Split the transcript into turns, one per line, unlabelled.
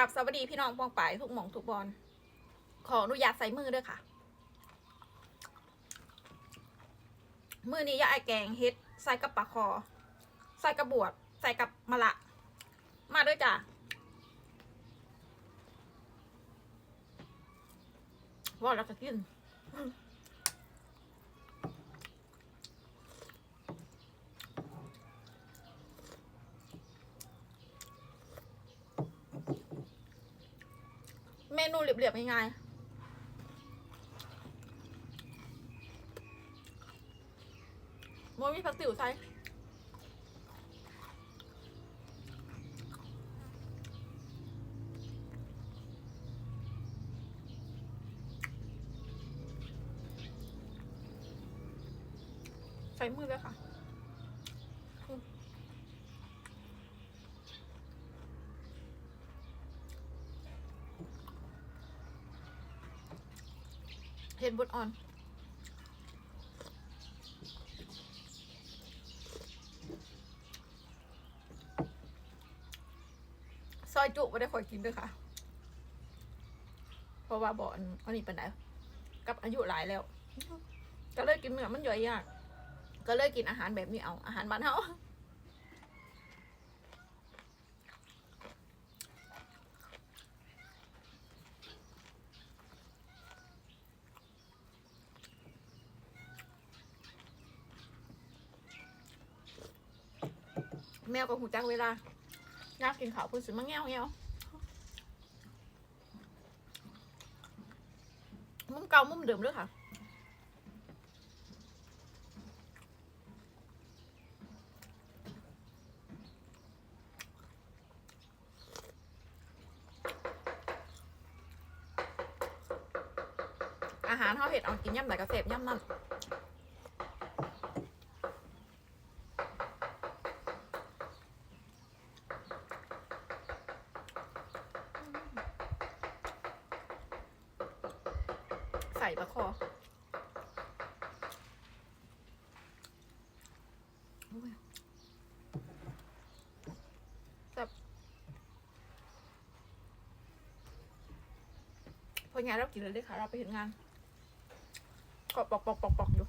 ราบสวัสดีพี่น้องปองป่ายทุกหม่องทุกบอลขออนุญาตใส่มือด้วยค่ะ มือนี้ยาไอแกงเฮ็ดใส่กับปลาคอ ใส่กับบวบใส่กับมะละ มาด้วยจ้ะว่าเราจะกิน เมนูเรียบๆง่ายๆโมมีผักติ๋วใส่ใส่มือเลยค่ะ เห็ดบดอ่อน ซอยจุไม่ได้คอยกินด้วยค่ะ เพราะว่าบ่อนอันนี้เป็นไหนกับอายุหลายแล้ว ก็เลยกินเนื้อมันย่อยยาก ก็เลยกินอาหารแบบนี้เอา อาหารบ้านเฮา แมวกับหูจักเวลาอยากกินข้าวเพิ่นสิมาแง้วแง้วมุมเก่ามุมเดิมเลยค่ะอาหารเขาเห็ดเอากินย่ำไหนก็เสพย่ำนั่น ใส่ตะคอโอ้ยแบบพองานเรากินเลยเลยค่ะ เราไปเห็นงานก็ปอกปอกปอกปอกอยู่